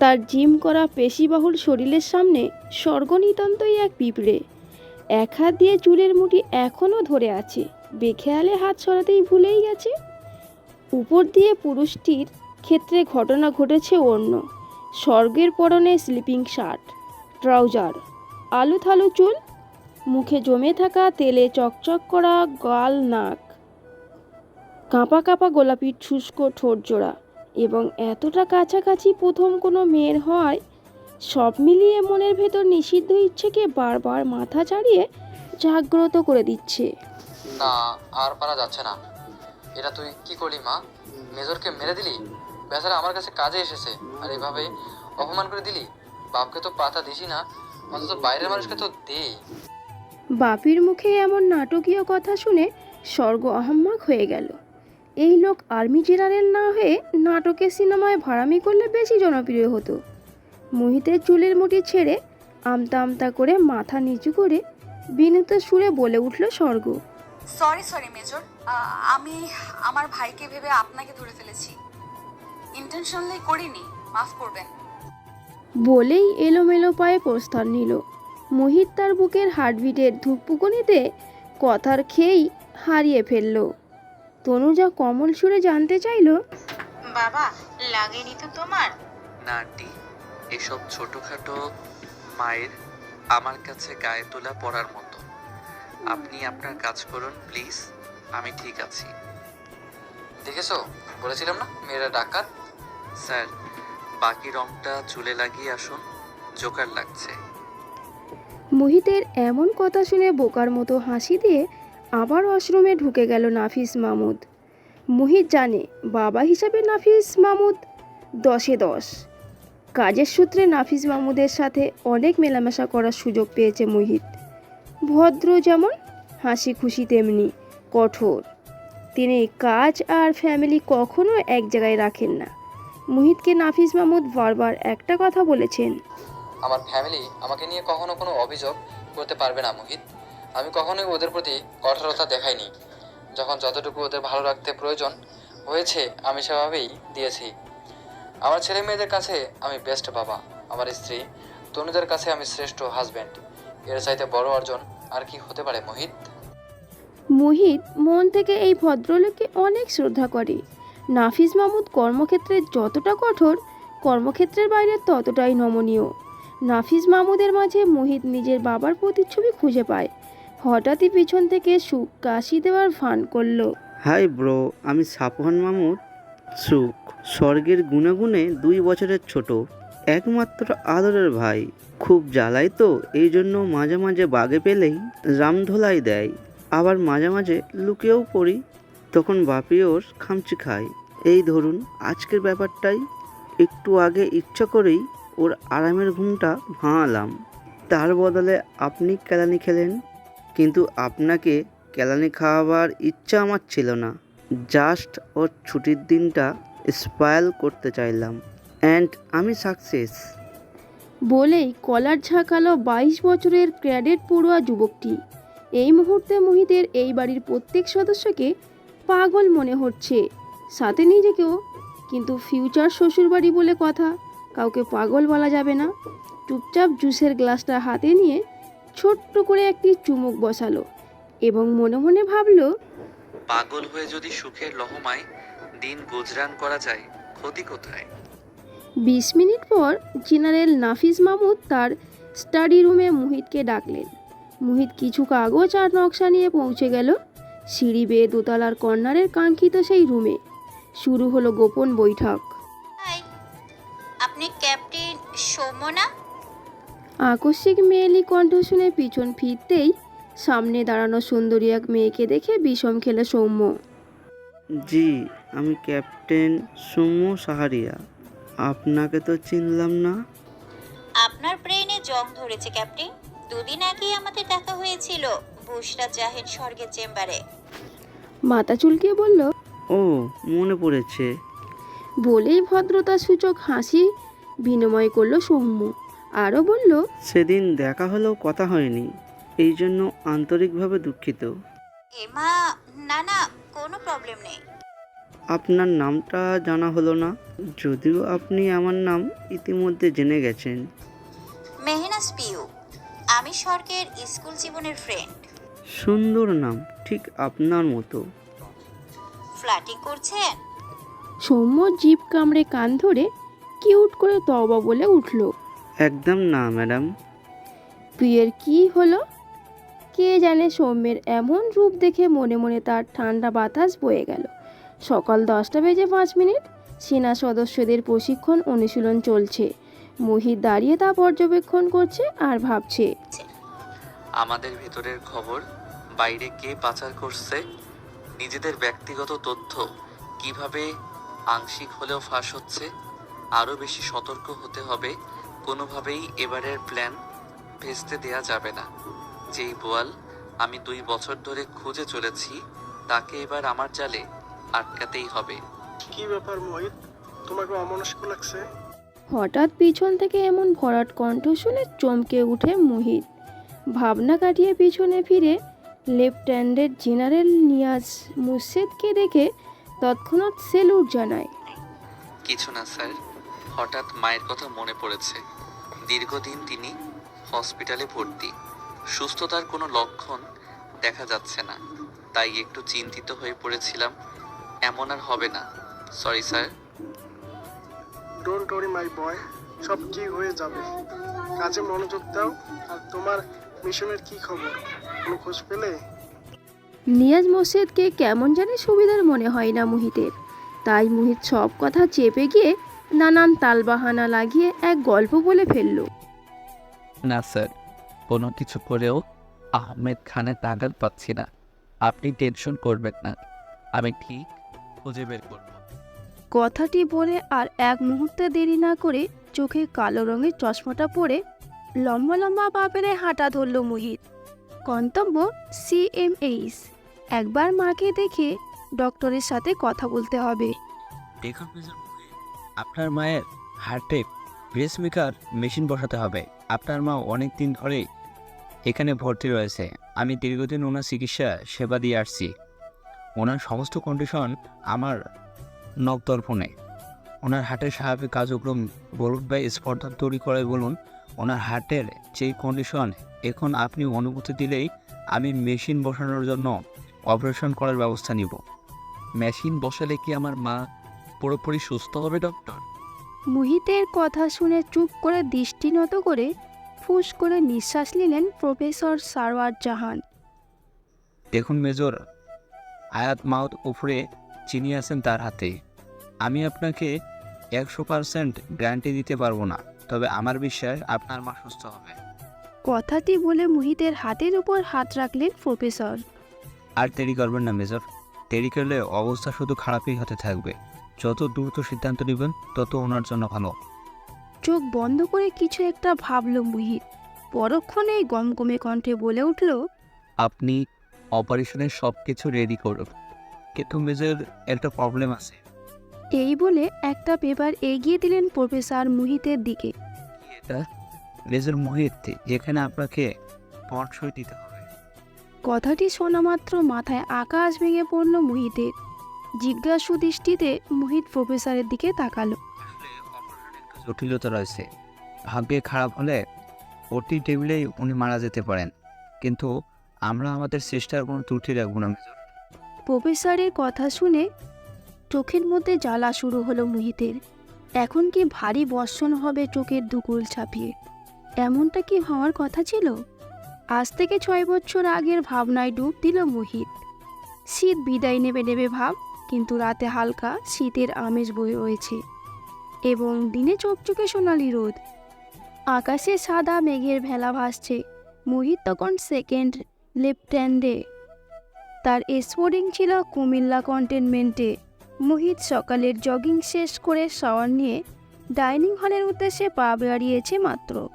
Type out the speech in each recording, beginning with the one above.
তার জিম করা পেশিবাহুল শরীরের সামনে স্বর্গ নিতান্তই এক পিঁপড়ে। এক হাত দিয়ে চুলের মুঠি এখনও ধরে আছে। বেখেয়ালে হাত সরাতেই ভুলেই গেছে। উপর দিয়ে পুরুষটির ক্ষেত্রে ঘটনা ঘটেছে অন্য। স্বর্গের পরনে স্লিপিং শার্ট, ট্রাউজার আলু থালু চুল, মুখে জমে থাকা তেলে চকচক করা গাল নাক, কাঁপা কাঁপা গোলাপি শুষ্ক ঠোঁট জোড়া। এবং এতটা কাছাকাছি প্রথম কোনো মেয়ের হয় সব মিলিয়ে মনের ভেতর নিষিদ্ধ ইচ্ছেকে বারবার মাথা চাড়িয়ে জাগ্রত করে দিচ্ছে। না আর পারা যাচ্ছে না। এটা তুই কি করলি মা? মেজরকে মেরে দিলি? বেচারা আমার কাছে কাজে এসেছে। আর এভাবে অপমান করে দিলি? বাপকে তো পাতা দিসি না অন্তত বাইরের মানুষকে তো দে বাপির মুখে এমন নাটকীয় কথা শুনে স্বর্গ আহম্মক হয়ে গেল। এই লোক আর্মি জেনারেল না হয়ে নাটকের সিনেমায় ভাড়ামি করলে বেশি জনপ্রিয় হতো। মোহিতের চুলের মুঠি ছেড়ে আমতা আমতা করে মাথা নিচু করে বিনীত সুরে বলে উঠল স্বর্গ। Sorry sorry major. আমি আমার ভাইকে ভেবে আপনাকে ধরে ফেলেছি। ইন্টেনশনালি করিনি মাফ করবেন। বলেই এলোমেলো পায়ে প্রস্থান নিল। মোহিত তার বুকের হার্টবিটের ধূপপুকনিতে কথার খেয়েই হারিয়ে ফেলল। তনুজা কমল সুরে জানতে চাইল বাবা লাগেনি তো তোমার? না আন্টি এসব ছোটোখাটো মায়ের আমার কাছে গায়ে তোলা পড়ার মতো। আপনি আপনার কাজ করুন প্লিজ। আমি ঠিক আছি। দেখেছ? বলেছিলাম না? মেয়েরা ডাকাত? স্যার বাকি রংটা চুলে লাগিয়ে আসুন জোকার লাগছে। মোহিতের এমন কথা শুনে বোকার মতো হাসি দিয়ে আবার ওয়াশরুমে ঢুকে গেল নাফিস মামুদ। মুহিত জানে, বাবা হিসাবে নাফিস মামুদ দশে দশ। কাজের সূত্রে নাফিস মামুদের সাথে অনেক মেলামেশা করার সুযোগ পেয়েছে মোহিত। ভদ্র যেমন হাসি খুশি তেমনি কঠোর। তিনি কাজ আর ফ্যামিলি কখনো এক জায়গায় রাখেন না। মোহিতকে নাফিস মামুদ বারবার একটা কথা বলেছেন। আমার ফ্যামিলি আমাকে নিয়ে কখনো কোনো অভিযোগ করতে পারবে না মোহিত। আমি কখনোই ওদের প্রতি কঠোরতা দেখাইনি। যখন যতটুকু ওদের ভালো রাখতে প্রয়োজন হয়েছে, আমি সেভাবেই দিয়েছি। আমার ছেলে মেয়েদের কাছে আমি বেস্ট বাবা। আমার স্ত্রী, তনুদের কাছে আমি শ্রেষ্ঠ হাজব্যান্ড এর চাইতে বড় অর্জন আর কি হতে পারে, মোহিত? মোহিত মন থেকে এই ভদ্রলোককে অনেক শ্রদ্ধা করে। নাফিস মাহমুদ কর্মক্ষেত্রে যতটা কঠোর, কর্মক্ষেত্রের বাইরে ততটাই নমনীয়। নাফিস মাহমুদের মাঝে মোহিত নিজের বাবার প্রতিচ্ছবি খুঁজে পায়। হঠাৎই পিছন থেকে সুখ কাশি দেওয়ার ভান করল। হাই ব্রো, আমি সাপহান মামুর। সুখ, স্বর্গের গুণাগুণে দুই বছরের ছোট, একমাত্র আদরের ভাই। খুব জ্বালাই তো, এই জন্য মাঝে মাঝে বাগে পেলেই রামধোলাই দেয়। আবার মাঝে মাঝে লুকিয়েও পড়ি, তখন বাপি ওর খামচি খায়। এই ধরুন, আজকের ব্যাপারটাই। একটু আগে ইচ্ছা করেই ওর আরামের ঘুমটা ভাঙালাম। তার বদলে আপনি কেলানি খেলেন? কিন্তু আপনাকে কেলানি খাওয়াবার ইচ্ছা আমার ছিল না। জাস্ট ওর ছুটির দিনটা স্পাইল করতে চাইলাম। অ্যান্ড আমি সাকসেস বলেই কলার ঝাঁকালো বাইশ বছরের ক্র্যাডেট পড়ুয়া যুবকটি এই মুহূর্তে মোহিতের এই বাড়ির প্রত্যেক সদস্যকে পাগল মনে হচ্ছে। সাথে নিজেকেও, কিন্তু ফিউচার শ্বশুরবাড়ি বলে কথা, কাউকে পাগল বলা যাবে না। চুপচাপ জুসের গ্লাসটা হাতে নিয়ে ছোট্ট করে একটি চুমুক বসালো এবং মনে মনে ভাবল পাগল হয়ে যদি সুখের লহমায় দিন গুজরান করা যায় ক্ষতি কোথায়? বিশ মিনিট পর জেনারেল নাফিস মাহমুদ তার স্টাডি রুমে মুহিতকে ডাকলেন। মুহিত কিছু কাগজ আর নকশা নিয়ে পৌঁছে গেল। সিঁড়ি বেয়ে দোতলার কর্নারের কাঙ্ক্ষিত সেই রুমে। শুরু হলো গোপন বৈঠক। আপনি ক্যাপ্টেন সৌম্য না আকস্মিক মেয়েলি কণ্ঠ শুনে পিছন ফিরতেই সামনে দাঁড়ানো সুন্দরী এক মেয়েকে দেখে বিষম খেলে সৌম্য। জি আমি ক্যাপ্টেন সৌম্য সাহারিয়া। আপনাকে তো চিনলাম না। আপনার ব্রেনে জং ধরেছে ক্যাপ্টেন। দুদিন আগেই আমাদের দেখা হয়েছিল বুশরা জাহেদ স্বর্গের চেম্বারে। মাথা চুলকিয়ে বলল ও মনে পড়েছে। বলেই ভদ্রতা সূচক হাসি বিনিময় করল সৌম্য। আরও বলল সেদিন দেখা হলেও কথা হয়নি এই জন্য আন্তরিকভাবে দুঃখিত। এমা না না কোনো প্রবলেম নেই। আপনার নামটা জানা হলো না যদিও আপনি আমার নাম ইতিমধ্যে জেনে গেছেন। মেহনাজ পিউ আমি স্বর্গের স্কুল জীবনের ফ্রেন্ড সুন্দর নাম ঠিক আপনার মতো। ফ্ল্যাটিং করছেন? সৌম্য জিভ কামড়ে কান ধরে কিউট করে তবা বলে উঠল। একদম না ম্যাডাম। প্রিয়ের কি হলো? কে জানে সৌম্যের এমন রূপ দেখে মনে মনে তার ঠান্ডা বাতাস বয়ে গেল। সকাল দশটা বেজে পাঁচ মিনিট। সেনা সদস্যদের প্রশিক্ষণ অনুশীলন চলছে। মহিত দাঁড়িয়ে তা পর্যবেক্ষণ করছে আর ভাবছে আমাদের ভেতরের খবর বাইরে কে পাচার করছে? নিজেদের ব্যক্তিগত তথ্য কীভাবে আংশিক হলেও ফাঁস হচ্ছে? আরও বেশি সতর্ক হতে হবে কোনোভাবেই এবারের প্ল্যান ভেস্তে দেয়া যাবে না। যেই বোয়াল আমি দুই বছর ধরে খুঁজে চলেছি তাকে এবার আমার জালে আটকাতেই হবে। কি ব্যাপার মোহিত? তোমাকে অমনস্ক লাগছে? হঠাৎ পিছন থেকে এমন ভরাট কণ্ঠ শুনে চমকে উঠে মোহিত। ভাবনা কাটিয়ে পিছনে ফিরে লেফটেন্যান্ট জেনারেল নিয়াজ মুর্শেদকে দেখে তৎক্ষণাৎ সেলুট জানায়। কিছু না স্যার। হঠাৎ মায়ের কথা মনে পড়েছে। দীর্ঘদিন তিনি হসপিটালে ভর্তি। সুস্থতার কোনো লক্ষণ দেখা যাচ্ছে না। তাই একটু চিন্তিত হয়ে পড়েছিলাম। এমন আর হবে না। সরি স্যার ডোন্ট ওরি মাই বয় সব ঠিক হয়ে যাবে। কাজে মনোযোগ দাও আর তোমার মিশনের কি খবর? কোনো খোঁজ পেলে? নিয়াজ মোর্শেদকে কেমন জানি সুবিধার মনে হয় না মুহিতের। তাই মুহিত সব কথা চেপে গিয়ে নানান তালবাহানা লাগিয়ে এক গল্প বলে ফেলল। না স্যার। কোনো কিছু করেও আহমেদ খানের তাগাদ পাচ্ছি না। আপনি টেনশন করবেন না। আমি ঠিক খুঁজে বের করব। কথাটি বলে আর এক মুহূর্তে দেরি না করে চোখে কালো রঙের চশমাটা পরে লম্বা লম্বা পা ফেলে হাঁটা ধরল মুহিত। গন্তব্য সিএমএইচ একবার মাকে দেখে ডক্টরের সাথে কথা বলতে হবে। দেখুন আপনার মায়ের হার্টে ব্রেসমেকার মেশিন বসাতে হবে। আপনার মা অনেক দিন ধরে এখানে ভর্তি রয়েছে। আমি দীর্ঘদিন ওনার চিকিৎসা সেবা দিয়ে আসছি। ওনার সমস্ত কন্ডিশন আমার নবদর্পণে ওনার হার্টের স্বাভাবিক কার্যক্রম বলুন বা স্পর্ধা তৈরি করে বলুন, ওনার হার্টের যেই কন্ডিশন এখন আপনি অনুমতি দিলেই আমি মেশিন বসানোর জন্য অপারেশন করার ব্যবস্থা নিব। মেশিন বসালে কি আমার মা পুরোপুরি সুস্থ হবে ডক্টর মুহিতের কথা শুনে চুপ করে দৃষ্টি নত করে ফুস করে নিঃশ্বাস নিলেন প্রফেসর সারওয়ার জাহান। দেখুন মেজর আয়াত মাউথ উপরে চিনি আছেন তার হাতে। আমি আপনাকে একশো পার্সেন্ট গ্যারান্টি দিতে পারব না তবে আমার বিশ্বাস আপনার মা সুস্থ হবে। কথাটি বলে মুহিতের হাতের উপর হাত রাখলেন প্রফেসর। আর দেরি করবেন না মেজর দেরি করলে অবস্থা শুধু খারাপই হতে থাকবে। যত দ্রুত সিদ্ধান্ত নেবেন তত ওনার জন্য ভালো। চোখ বন্ধ করে কিছু একটা ভাবল মুহিত পরক্ষণেই গমগমে কণ্ঠে বলে উঠল আপনি অপারেশনের সব কিছু রেডি করুন। কিন্তু মেজর একটা প্রবলেম আছে। এই বলে একটা পেপার এগিয়ে দিলেন প্রফেসর মুহিতের দিকে। এটা মেজর মোহিত যেখানে আপনাকে পট দিতে হবে। কথাটি শোনা মাত্র মাথায় আকাশ ভেঙে পড়ল মুহিতের। জিজ্ঞাসু দৃষ্টিতে মোহিত প্রফেসরের দিকে তাকালো। জটিলতা রয়েছে। ভাগ্যে খারাপ হলে ওটি টেবিলেই উনি মারা যেতে পারেন। কিন্তু আমরা আমাদের চেষ্টার কোনো ত্রুটি রাখব না প্রফেসরের কথা শুনে চোখের মধ্যে জ্বালা শুরু হলো মোহিতের। এখন কি ভারী বর্ষণ হবে চোখের দুকুল ছাপিয়ে? এমনটা কি হওয়ার কথা ছিল? আজ থেকে ছয় বছর আগের ভাবনায় ডুব দিল মোহিত। শীত বিদায় নেবে নেবে ভাব কিন্তু রাতে হালকা শীতের আমেজ বয়ে রয়েছে। এবং দিনে চকচকে সোনালি রোদ। আকাশে সাদা মেঘের ভেলা ভাসছে। মোহিত তখন সেকেন্ড লেফটেন্ডে। তার স্পোর্টিং ছিল কুমিল্লা কন্টেনমেন্টে। মোহিত সকালের জগিং শেষ করে শাওয়ার নিয়ে ডাইনিং হলের উদ্দেশ্যে পা বাড়িয়েছে মাত্র।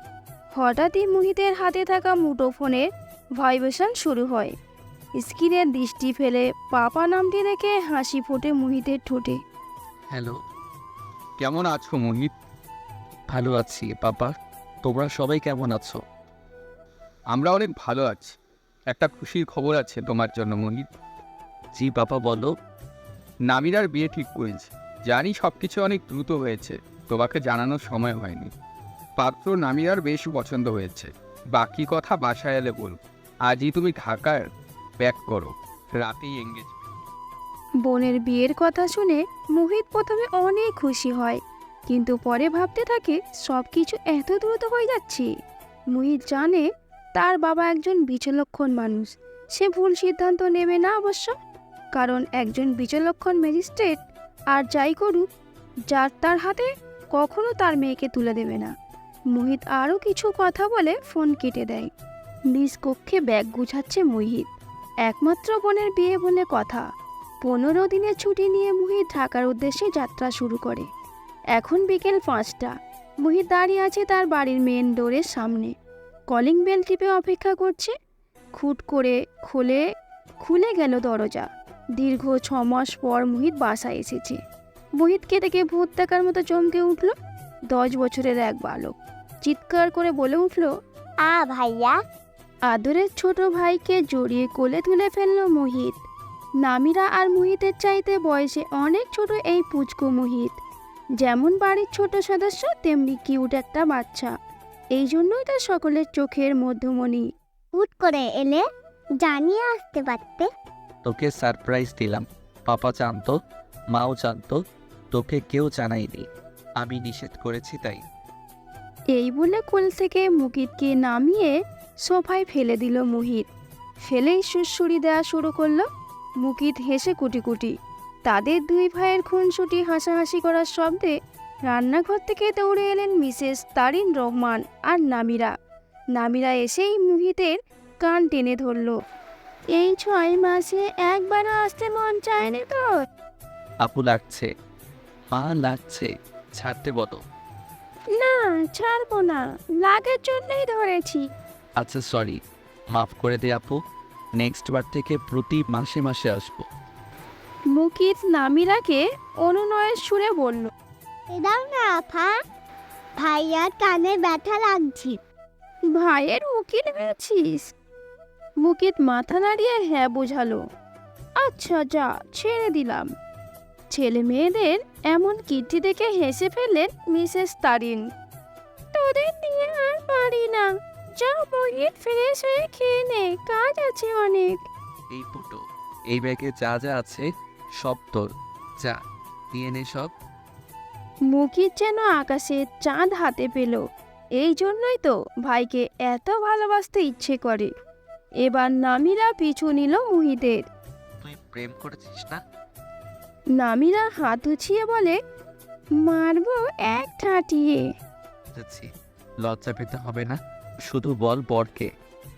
হঠাৎই মোহিতের হাতে থাকা মুঠোফোনের ভাইব্রেশন শুরু হয়। স্ক্রিনের দৃষ্টি ফেলে পাপা নামটি দেখে হাসি ফোটে মোহিতের ঠোঁটে। হ্যালো। কেমন আছো মোহিত? ভালো আছি পাপা। তোমরা সবাই কেমন আছো? আমরা অনেক ভালো আছি। একটা খুশির খবর আছে তোমার জন্য মোহিত। জি পাপা, বলো। নামিরার বিয়ে ঠিক করেছি। জানি সব কিছু অনেক দ্রুত হয়েছে। তোমাকে জানানোর সময় হয়নি। পাত্র নামিরার বেশ পছন্দ হয়েছে। বাকি কথা বাসায় এলে বল আজই তুমি ঢাকার ব্যাক করো। রাতেই এঙ্গেজমেন্ট বোনের বিয়ের কথা শুনে মোহিত প্রথমে অনেক খুশি হয়, কিন্তু পরে ভাবতে থাকে সব কিছু এত দ্রুত হয়ে যাচ্ছে। মোহিত জানে তার বাবা একজন বিচলক্ষণ মানুষ, সে ভুল সিদ্ধান্ত নেবে না অবশ্য, কারণ একজন বিচলক্ষণ ম্যাজিস্ট্রেট আর যাই করুক, যার তার হাতে কখনো তার মেয়েকে তুলে দেবে না। মোহিত আরও কিছু কথা বলে ফোন কেটে দেয়। নিজ কক্ষে ব্যাগ গুছাচ্ছে মোহিত। একমাত্র বোনের বিয়ে বলে কথা। পনেরো দিনের ছুটি নিয়ে মুহিত ঢাকার উদ্দেশ্যে যাত্রা শুরু করে। এখন বিকেল পাঁচটা। মুহিত দাঁড়িয়ে আছে তার বাড়ির মেন ডোরের সামনে। কলিং বেল টিপে অপেক্ষা করছে। খুট করে খুলে খুলে গেল দরজা। দীর্ঘ ছ মাস পর মুহিত বাসায় এসেছে। মুহিতকে দেখে ভূত দেখার মতো চমকে উঠল দশ বছরের এক বালক। চিৎকার করে বলে উঠল, আ ভাইয়া আদরের ছোট ভাইকে জড়িয়ে কোলে তুলে ফেলল মোহিত। নামিরা আর মোহিতের চাইতে বয়সে অনেক ছোট এই পুচকু মোহিত। যেমন বাড়ির ছোট সদস্য তেমনি কিউট একটা বাচ্চা। এই জন্যই তার সকলের চোখের মধ্যমণি। হুট করে এলে জানিয়ে আসতে পারতে। তোকে সারপ্রাইজ দিলাম। পাপা জানতো মাও জানতো তোকে কেউ জানায়নি। আমি নিষেধ করেছি তাই। এই বলে কোল থেকে মুকিতকে নামিয়ে সোফায় ফেলে দিল মুহিত। ফেলেই সুরসুরি দেওয়া শুরু করল। মুকিত হেসে কুটি কুটি তাদের দুই ভাইয়ের খুনসুটি হাসাহাসি করার শব্দে রান্নাঘর থেকে দৌড়ে এলেন মিসেস তারিন রহমান আর নামিরা। নামিরা এসেই মুহিতের কান টেনে ধরল। এই ছয় মাসে একবারও আসতে মন চায়নি তো আপু লাগছে। মা লাগছে। ছাড়তে বলো। না ছাড়বো না। লাগের জন্যই ধরেছি। আচ্ছা সরি মাফ করে দে আপু। নেক্সট বার থেকে প্রতি মাসে মাসে আসব। মুকিত নামিরাকে অনুনয়ের সুরে বলল দাও না আফা ভাইয়ার কানে ব্যথা লাগছে। ভাইয়ের উকিল হয়েছিস? মুকিত মাথা নাড়িয়ে হ্যাঁ বোঝালো। আচ্ছা যা ছেড়ে দিলাম। ছেলে মেয়েদের এমন কীর্তি দেখে হেসে ফেললেন মিসেস তারিন। তোদের নিয়ে আর পারি না। যা মুহিত ফ্রেশ হয়ে খেয়ে নে কাজ আছে অনেক। এই ফুটো এই ব্যাগে যা যা আছে সব তোর। যা নিয়ে নে সব। মুকিত যেন আকাশে চাঁদ হাতে পেল। এই জন্যই তো ভাইকে এত ভালোবাসতে ইচ্ছে করে। এবার নামিরা পিছু নিল মুহিতের তুই প্রেম করেছিস না? নামিরা হাত উছিয়ে বলে মারবো এক ঠাটিয়ে। লজ্জা পেতে হবে না? শুধু বল বরকে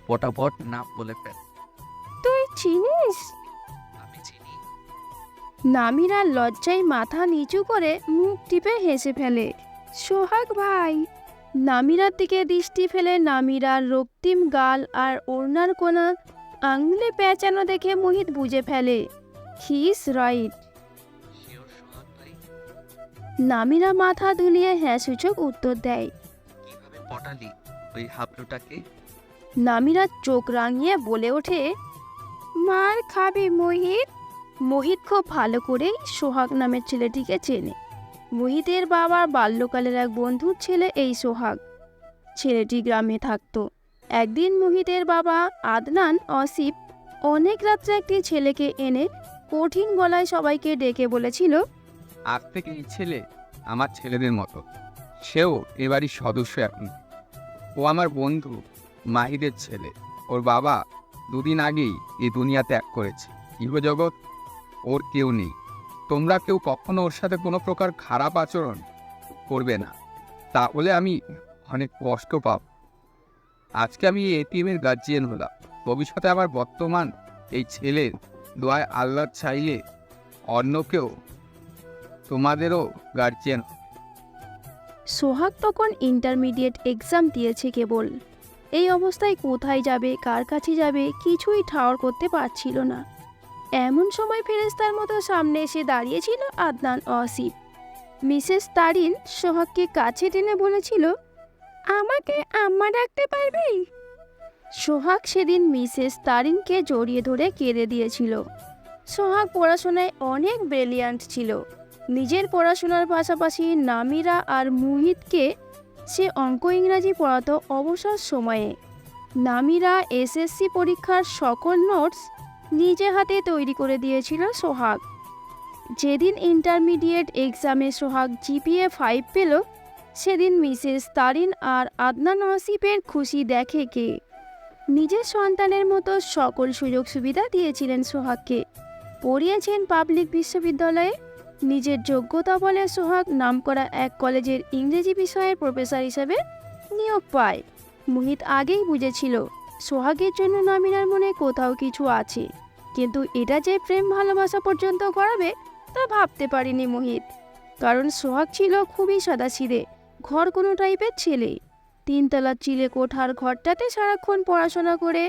পটাপট নাম বলে ফেল। তুই চিনিস? আমি চিনি। নামিরা লজ্জায় মাথা নিচু করে মুখ টিপে হেসে ফেলে। সোহাগ ভাই নামিরার দিকে দৃষ্টি ফেলে নামিরার রক্তিম গাল আর ওড়নার কোনা আঙুলে পেঁচানো দেখে মোহিত বুঝে ফেলে হিস রাইট নামিরা মাথা দুলিয়ে হ্যাঁ সূচক উত্তর দেয় কীভাবে পটালি? ওই হাবলুটাকে? নামিরা চোখ রাঙিয়ে বলে ওঠে মার খাবে মোহিত? মোহিত খুব ভালো করেই সোহাগ নামের ছেলেটিকে চেনে। মোহিতের বাবার বাল্যকালের এক বন্ধুর ছেলে এই সোহাগ। ছেলেটি গ্রামে থাকতো। একদিন মোহিতের বাবা আদনান অসিফ অনেক রাত্রে একটি ছেলেকে এনে কঠিন গলায় সবাইকে ডেকে বলেছিল আজ থেকে এই ছেলে আমার ছেলেদের মতো। সেও এবারই সদস্য এখন। ও আমার বন্ধু মাহিদের ছেলে। ওর বাবা দুদিন আগেই এই দুনিয়া ত্যাগ করেছে। ইহজগৎ ওর কেউ নেই। তোমরা কেউ কখনো ওর সাথে কোনো প্রকার খারাপ আচরণ করবে না। তাহলে আমি অনেক কষ্ট পাব। আজকে আমি এটিএমের গার্জিয়ান হলাম। ভবিষ্যতে আমার বর্তমান এই ছেলের দোয়ায় আল্লাহ চাইলে অন্য কেউ তোমাদেরও গার্জিয়ান সোহাগ তখন ইন্টারমিডিয়েট এক্সাম দিয়েছে কেবল। এই অবস্থায় কোথায় যাবে, কার কাছে যাবে, কিছুই ঠাওর করতে পারছিল না। এমন সময় ফেরেস্তার মতো সামনে এসে দাঁড়িয়েছিল আদনান অসিফ মিসেস তারিন সোহাগকে কাছে টেনে বলেছিল, আমাকে আম্মা ডাকতে পারবি? সোহাগ সেদিন মিসেস তারিনকে জড়িয়ে ধরে কেঁদে দিয়েছিল। সোহাগ পড়াশোনায় অনেক ব্রিলিয়ান্ট ছিল। নিজের পড়াশোনার পাশাপাশি নামিরা আর মুহিতকে সে অঙ্ক ইংরাজি পড়াতো অবসর সময়ে। নামিরা এসএসসি পরীক্ষার সকল নোটস নিজে হাতে তৈরি করে দিয়েছিল সোহাগ। যেদিন ইন্টারমিডিয়েট এক্সামে সোহাগ জিপিএ ফাইভ পেল, সেদিন মিসেস তারিন আর আদনান আসিফের খুশি দেখে কে। নিজের সন্তানের মতো সকল সুযোগ সুবিধা দিয়েছিলেন সোহাগকে। পড়িয়েছেন পাবলিক বিশ্ববিদ্যালয়ে নিজের যোগ্যতা বলে সোহাগ নামকরা এক কলেজের ইংরেজি বিষয়ের প্রফেসর হিসেবে নিয়োগ পায়। মোহিত আগেই বুঝেছিল, সোহাগের জন্য নামিনার মনে কোথাও কিছু আছে। কিন্তু এটা যে প্রেম ভালোবাসা পর্যন্ত করাবে তা ভাবতে পারেনি মোহিত। কারণ সোহাগ ছিল খুবই সাদাসিদে ঘর কোনো টাইপের ছেলে। তিনতলার চিলে কোঠার ঘরটাতে সারাক্ষণ পড়াশোনা করে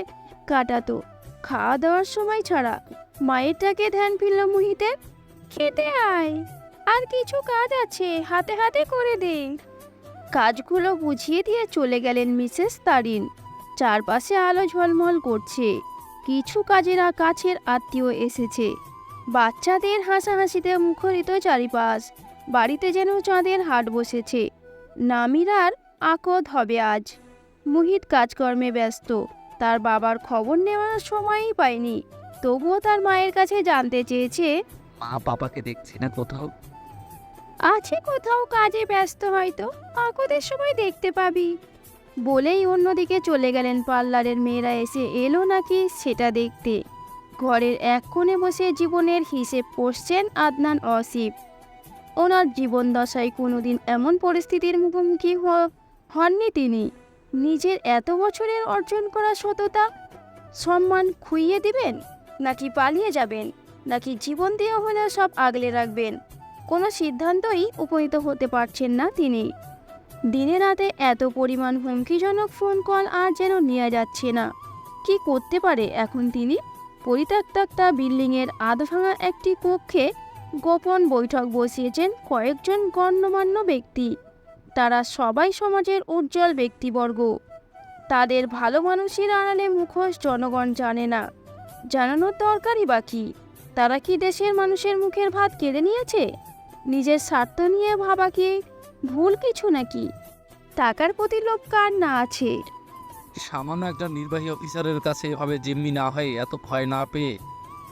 কাটাতো খাওয়া দাওয়ার সময় ছাড়া। মায়েরটাকে ধ্যান ফিরল মুহিতে খেতে আয় আর কিছু কাজ আছে, হাতে হাতে করে দে কাজগুলো বুঝিয়ে দিয়ে চলে গেলেন মিসেস তারিন। চারপাশে আলো ঝলমল করছে। কিছু কাজেরা কাছের আত্মীয় এসেছে। বাচ্চাদের হাসাহাসিতে মুখরিত চারিপাশ। বাড়িতে যেন চাঁদের হাট বসেছে। নামিরার আকদ হবে আজ। মুহিত কাজকর্মে ব্যস্ত। তার বাবার খবর নেওয়ার সময়ই পায়নি তবুও তার মায়ের কাছে জানতে চেয়েছে মা বাবাকে দেখছি না কোথাও? আছে কোথাও কাজে ব্যস্ত হয়তো। আকদের সময় দেখতে পাবি। বলেই অন্যদিকে চলে গেলেন পার্লারের মেয়েরা এসে এলো নাকি সেটা দেখতে। ঘরের এক কোণে বসে জীবনের হিসেব কষছেন আদনান অসিফ। ওনার জীবন দশায় কোনোদিন এমন পরিস্থিতির মুখোমুখি হননি তিনি। নিজের এত বছরের অর্জন করা সততা সম্মান খুইয়ে দিবেন নাকি পালিয়ে যাবেন? নাকি জীবন দিয়ে হলে সব আগলে রাখবেন? কোনো সিদ্ধান্তই উপনীত হতে পারছেন না তিনি। দিনে রাতে এত পরিমাণ হুমকিজনক ফোন কল আর যেন নেওয়া যাচ্ছে না। কি করতে পারে এখন তিনি? পরিত্যক্ত বিল্ডিংয়ের আধ ভাঙা একটি কক্ষে গোপন বৈঠক বসিয়েছেন কয়েকজন গণ্যমান্য ব্যক্তি। তারা সবাই সমাজের উজ্জ্বল ব্যক্তিবর্গ। তাদের ভালো মানুষের আড়ালে মুখোশ জনগণ জানে না। জানানোর দরকারই বা কী? তারা কি দেশের মানুষের মুখের ভাত কেড়ে নিয়েছে? নিজের স্বার্থ নিয়ে ভাবা কি ভুল কিছু নাকি? টাকার প্রতি লোভ কার না আছে সামান্য একজন নির্বাহী অফিসারের কাছে এভাবে জিম্মি না হয়ে এত ভয় না পেয়ে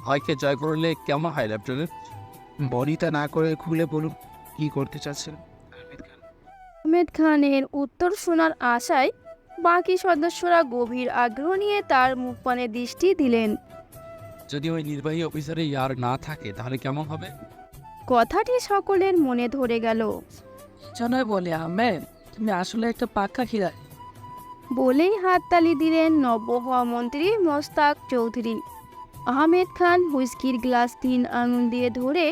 ভয়কে জয় করলে কেমন হয় লেফটেন্যান্ট? বনিতা না করে খুলে বলুন কি করতে চাচ্ছেন? আহমেদ খানের উত্তর শোনার আশায় বাকি সদস্যরা গভীর আগ্রহ নিয়ে তার মুখপানে দৃষ্টি দিলেন। যদি ওই নির্বাহী অফিসারে আর না থাকে তাহলে কেমন হবে? কথাটি সকলের মনে ধরে গেল। জনয় বলে আহমেদ তুমি আসলে একটা পাক্কা খিলাড়ি বলেই হাততালি দিলেন নব্য হওয়া মন্ত্রী মোস্তাক চৌধুরী। আহমেদ খান হুইস্কির গ্লাস তিন আঙুল দিয়ে ধরে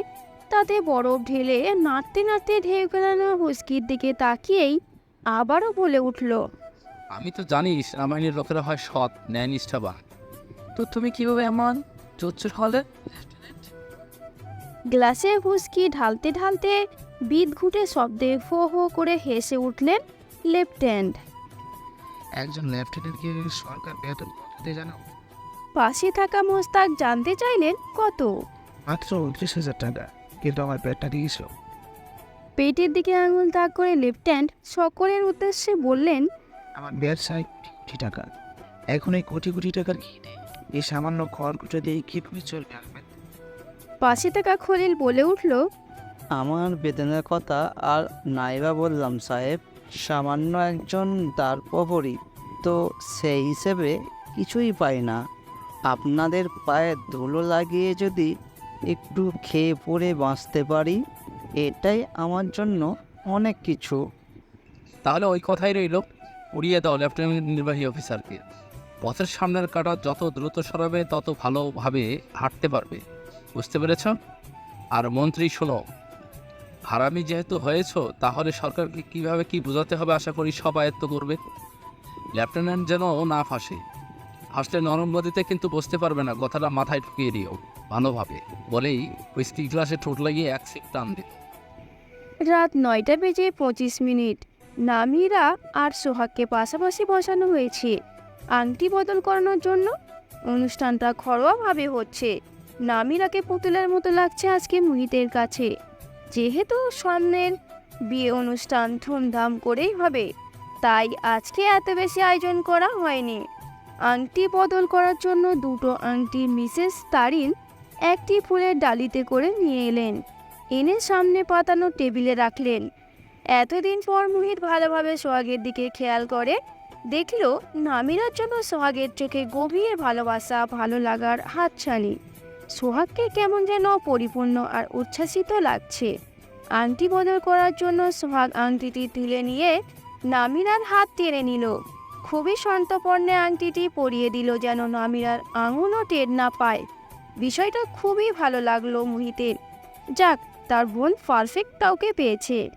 তাতে বরফ ঢেলে নাড়তে নাড়তে ঢেউ গেলানো হুইস্কির দিকে তাকিয়েই আবারও বলে উঠল আমি তো জানি রামায়ণের লোকেরা হয় সৎ ন্যায়নিষ্ঠাবান। তো তুমি কীভাবে এমন? চোচ্চুর হলে? গ্লাসে হুইস্কি ঢালতে ঢালতে বিদ ঘুটে শব্দে ফো হো করে হেসে উঠলেন লেফটেন্যান্ট। একজন লেফটেন্যান্টকে সরকার বেতন কত জানো পাশে থাকা মোস্তাক জানতে চাইলেন কত? মাত্র উনত্রিশ হাজার টাকা কিন্তু আমার পেটটা দিয়েছ পেটের দিকে আঙুল তাক করে লেফটেন্যান্ট সকলের উদ্দেশ্যে বললেন আমার ব্যবসায় কোটি টাকা এখন এই কোটি কোটি টাকার কি নেই এই সামান্য খড়কুটো দিয়ে কীভাবে চলবে আহমেদ পাশে থাকা খলিল বলে উঠল আমার বেতনের কথা আর নাইবা বললাম সাহেব সামান্য একজন দ্বারপহরী তো সেই হিসেবে কিছুই পাই না। আপনাদের পায়ে ধুলো লাগিয়ে যদি একটু খেয়ে পরে বাঁচতে পারি এটাই আমার জন্য অনেক কিছু। তাহলে ওই কথাই রইল। উড়িয়ে দাও লেফটেন্যান্ট নির্বাহী অফিসারকে। পথের সামনের কাটা যত দ্রুত সরাবে, তত ভালোভাবে হাঁটতে পারবে। বুঝতে পেরেছ? আর মন্ত্রী, শোনো। হারামি যেহেতু হয়েছ, তাহলে সরকারকে কীভাবে কি বোঝাতে হবে আশা করি সব আয়ত্ত করবে। লেফটেন্যান্ট যেন না ফাঁসে। হাসলে নরম নদীতে কিন্তু বসতে পারবে না, কথাটা মাথায় ঢুকিয়ে দিও, ভালোভাবে। বলেই ওই হুইস্কি গ্লাসে ঠোঁট লাগিয়ে এক সিপ টান দিল। রাত নয়টা বেজে পঁচিশ মিনিট। নামিরা আর সোহাগকে পাশাপাশি বসানো হয়েছে। আংটি বদল করানোর জন্য অনুষ্ঠানটা ঘরোয়াভাবে হচ্ছে। নামিরাকে পুতুলের মতো লাগছে আজকে মুহিতের কাছে। যেহেতু সামনের বিয়ে অনুষ্ঠান ধুমধাম করেই হবে, তাই আজকে এত বেশি আয়োজন করা হয়নি। আংটি বদল করার জন্য দুটো আংটি মিসেস তারিন একটি ফুলের ডালিতে করে নিয়ে এলেন। এনে সামনে পাতানো টেবিলে রাখলেন। এতদিন পর মুহিত ভালোভাবে সোহাগের দিকে খেয়াল করে দেখল নামিরার জন্য সোহাগের চোখে গভীর ভালোবাসা, ভালো লাগার হাতছানি। সোহাগকে কেমন যেন পরিপূর্ণ আর উচ্ছ্বাসিত লাগছে। আংটি বদল করার জন্য সোহাগ আংটিটি তুলে নিয়ে নামিরার হাত টেনে নিল। খুবই সন্তপর্ণে আংটিটি পরিয়ে দিল যেন নামিরার আঙুলও টের না পায়। বিষয়টা খুবই ভালো লাগল মুহিতের। যাক, তার বোন পারফেক্ট কাউকে পেয়েছে।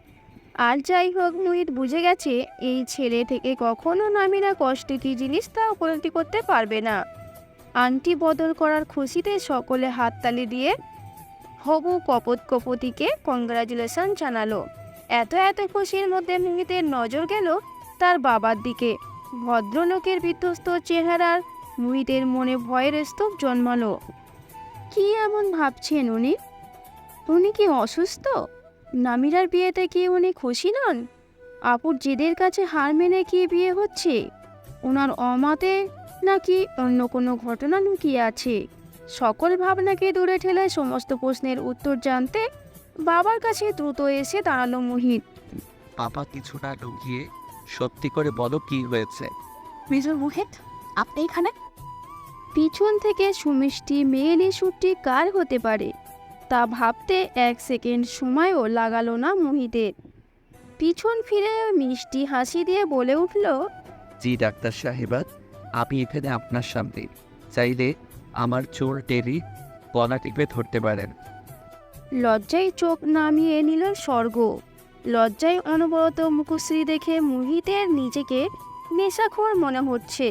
আর যাই হোক, মুহিত বুঝে গেছে এই ছেলে থেকে কখনো নামিরা কষ্টে কী জিনিস তা উপলব্ধি করতে পারবে না। আংটি বদল করার খুশিতে সকলে হাততালি দিয়ে হবু কপত কপতিকে কংগ্রাচুলেশন জানালো। এত এত খুশির মধ্যে মুহিতের নজর গেল তার বাবার দিকে। ভদ্রলোকের বিধ্বস্ত চেহারার মুহিতের মনে ভয়ের স্তূপ জন্মালো। কি এমন ভাবছেন উনি? উনি কি অসুস্থ? নামিরার বিয়েতে কি উনি খুশি নন? আপুর জেদের কাছে হার মেনে কি বিয়ে হচ্ছে? ওনার অমাতে নাকি অন্য কোনো ঘটনা লুকিয়ে আছে? সকল ভাবনাকে দূরে ঠেলে সমস্ত প্রশ্নের উত্তর জানতে বাবার কাছে দ্রুত এসে দাঁড়াল মোহিত। পাপা কিছুটা ঢুকিয়ে সত্যি করে বলো কি হয়েছে? মেজর মোহিত আপনি এখানে? পিছন থেকে সুমিষ্টি মেয়েলি সুরটি কার হতে পারে? তা ভাবতে এক সেকেন্ড সময়ও লাগালো না মোহিতের। পিছন ফিরে মিষ্টি হাসি দিয়ে বলে উঠল জি ডাক্তার সাহেবাত আমি এখানে আপনার সামনে। চাইলে আমার চোর টেরি গলা টিপে ধরতে পারেন। লজ্জায় চোখ নামিয়ে নিল স্বর্গ। লজ্জায় অনবরত মুখশ্রী দেখে মোহিতের নিজেকে নেশাখোর মনে হচ্ছে।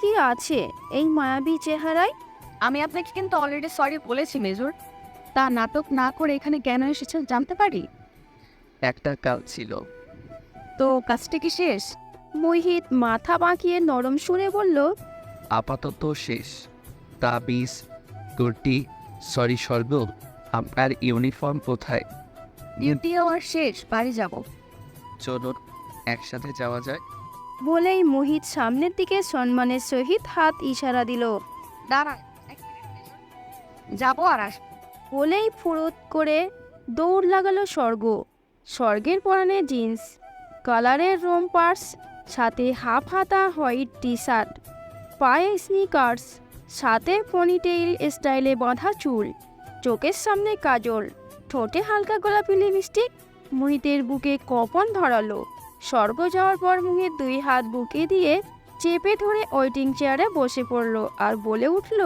কি আছে এই মায়াবী চেহারায়? আমি আপনাকে কিন্তু অলরেডি সরি বলেছি মেজর। তা নাটক না করে এখানে কেন এসেছেন জানতে পারি? একটা কাল ছিল। তো কাজটা কি শেষ? মোহিত মাথা বাঁকিয়ে নরম সুরে বলল আপাতত শেষ। তাবিজ কুর্তি সরি স্বর্গ আপনার ইউনিফর্ম কোথায়? ডিউটি আওয়ার শেষ বাড়ি যাব। চলুন একসাথে যাওয়া যায়। বলেই মোহিত সামনের দিকে সম্মানের সহিত হাত ইশারা দিল। দাঁড়ান যাব আর আস বলেই ফুরুত করে দৌড় লাগালো স্বর্গ। স্বর্গের পরনে জিন্স, কালারের রোম পার্স, সাথে হাফ হাতা হোয়াইট টি শার্ট পায়ে স্নিকার্স, সাথে পনিটেইল স্টাইলে বাঁধা চুল, চোখের সামনে কাজল, ঠোঁটে হালকা গোলাপি লিপস্টিক মুহিতের বুকে কপন ধরালো। স্বর্গ যাওয়ার পর মুহিত দুই হাত বুকে দিয়ে চেপে ধরে ওয়েটিং চেয়ারে বসে পড়ল আর বলে উঠল